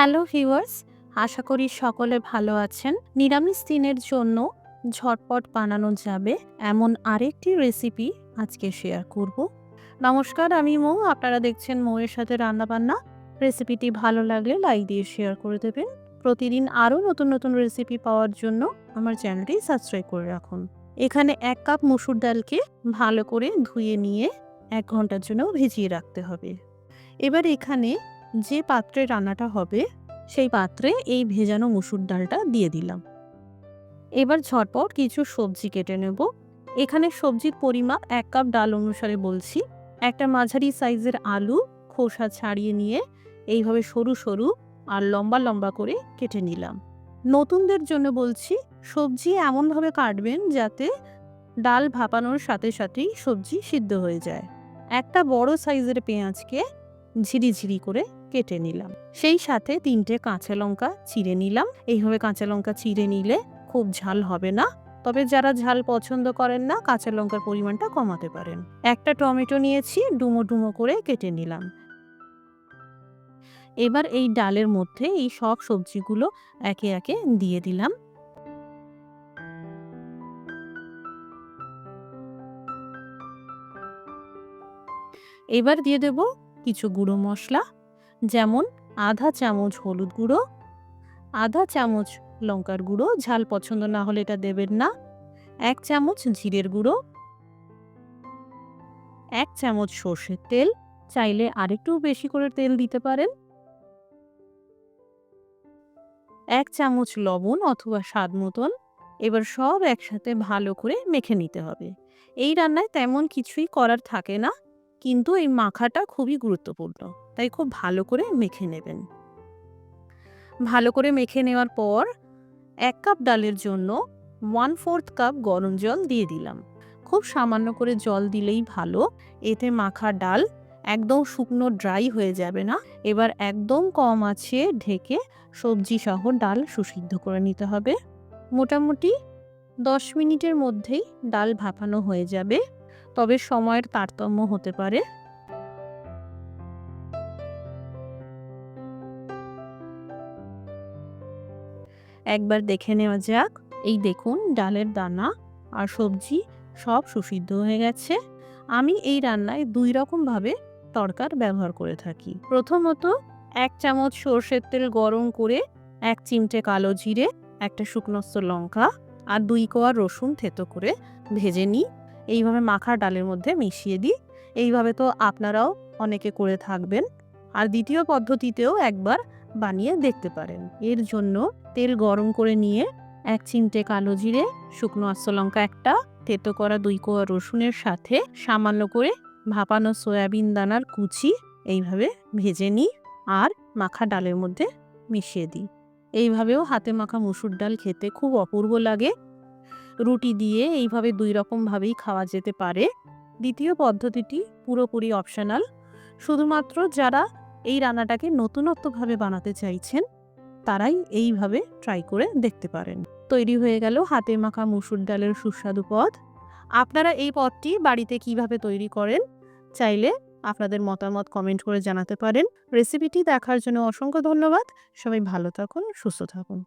Hello viewers, আশা করি সকলে ভালো আছেন। নিরামিষ দিনের জন্য ঝটপট বানানো যাবে এমন আরেকটি রেসিপি আজকে শেয়ার করব। নমস্কার, আমি মৌ। আপনারা দেখছেন মৌয়ের সাথে রান্নাবান্না। রেসিপিটি ভালো লাগলে লাইক দিয়ে শেয়ার করে দেবেন। প্রতিদিন আরও নতুন নতুন রেসিপি পাওয়ার জন্য আমার চ্যানেলটি সাবস্ক্রাইব করে রাখুন। এখানে এক কাপ মুসুর ডালকে ভালো করে ধুয়ে নিয়ে এক ঘণ্টার জন্য ভিজিয়ে রাখতে হবে। এবার এখানে যে পাত্রে রান্নাটা হবে, সেই পাত্রে এই ভেজানো মুসুর ডালটা দিয়ে দিলাম। এবার ঝটপট কিছু সবজি কেটে নেব। এখানে সবজির পরিমাপ এক কাপ ডাল অনুসারে বলছি। একটা মাঝারি সাইজের আলু, খোসা ছাড়িয়ে নিয়ে এইভাবে সরু সরু আর লম্বা লম্বা করে কেটে নিলাম। নতুনদের জন্য বলছি, সবজি এমনভাবে কাটবেন যাতে ডাল ভাপানোর সাথে সাথেই সবজি সিদ্ধ হয়ে যায়। একটা বড় সাইজের পেঁয়াজকে ঝিরিঝিরি করে কেটে নিলাম। সেই সাথে তিনটে কাঁচা লঙ্কা চিড়ে নিলাম। এইভাবে কাঁচা লঙ্কা চিড়ে নিলে খুব ঝাল হবে না। তবে যারা ঝাল পছন্দ করেন না, কাঁচা লঙ্কার পরিমাণটা কমাতে পারেন। একটা টমেটো নিয়েছি, ডুমো ডুমো করে কেটে নিলাম। এবার এই ডালের মধ্যে এই সব সবজিগুলো একে একে দিয়ে দিলাম। এবার দিয়ে দেব কিছু গুঁড়ো মশলা, যেমন আধা চামচ হলুদ গুঁড়ো, আধা চামচ লঙ্কার গুঁড়ো, ঝাল পছন্দ না হলে এটা দেবেন না, এক চামচ জিরের গুঁড়ো, এক চামচ সর্ষের তেল, চাইলে আরেকটু বেশি করে তেল দিতে পারেন, এক চামচ লবণ অথবা স্বাদ মতন, এবার সব একসাথে ভালো করে মেখে নিতে হবে। এই রান্নায় তেমন কিছুই করার থাকে না। কিন্তু এই মাখাটা খুবই গুরুত্বপূর্ণ। তাই খুব ভালো করে মেখে নেবেন। ভালো করে মেখে নেওয়ার পর এক কাপ ডালের জন্য ওয়ান ফোর্থ কাপ গরম জল দিয়ে দিলাম। খুব সামান্য করে জল দিলেই ভালো। এতে মাখা ডাল একদম শুকনো ড্রাই হয়ে যাবে না। এবার একদম কম আছে ঢেকে সবজি সহ ডাল সুসিদ্ধ করে নিতে হবে। মোটামুটি দশ মিনিটের মধ্যেই ডাল ভাপানো হয়ে যাবে। তবে সময়ের তারতম্য হতে পারে। একবার দেখে নেওয়া যাক। এই দেখুন, ডালের দানা আর সবজি সব সুসিদ্ধ হয়ে গেছে। আমি এই রান্নায় দুই রকমভাবে তরকার ব্যবহার করে থাকি। প্রথমত, এক চামচ সর্ষের তেল গরম করে এক চিমটে কালো জিরে, একটা শুকনস্ত লঙ্কা আর দুই কোয়া রসুন থেতো করে ভেজে নিই। এইভাবে মাখা ডালের মধ্যে মিশিয়ে দিই। এইভাবে তো আপনারাও অনেকে করে থাকবেন। আর দ্বিতীয় পদ্ধতিতেও একবার বানিয়ে দেখতে পারেন। এর জন্য তেল গরম করে নিয়ে এক চিমটে কালো জিরে, শুকনো আস্ত লঙ্কা একটা তেতো করা দুই কোয়া রসুনের সাথে সামান্য করে ভাপানো সয়াবিন দানার কুচি এইভাবে ভেজে নিই আর মাখা ডালের মধ্যে মিশিয়ে দিই। এইভাবেও হাতে মাখা মুসুর ডাল খেতে খুব অপূর্ব লাগে। রুটি দিয়ে এইভাবে দুই রকমভাবেই খাওয়া যেতে পারে। দ্বিতীয় পদ্ধতিটি পুরোপুরি অপশনাল শুধুমাত্র যারা এই রান্নাটাকে নতুনত্বভাবে বানাতে চাইছেন, তারাই এইভাবে ট্রাই করে দেখতে পারেন। তৈরি হয়ে গেল হাতে মাখা মুসুর ডালের সুস্বাদু পদ। আপনারা এই পদটি বাড়িতে কীভাবে তৈরি করেন, চাইলে আপনাদের মতামত কমেন্ট করে জানাতে পারেন। রেসিপিটি দেখার জন্য অসংখ্য ধন্যবাদ। সবাই ভালো থাকুন, সুস্থ থাকুন।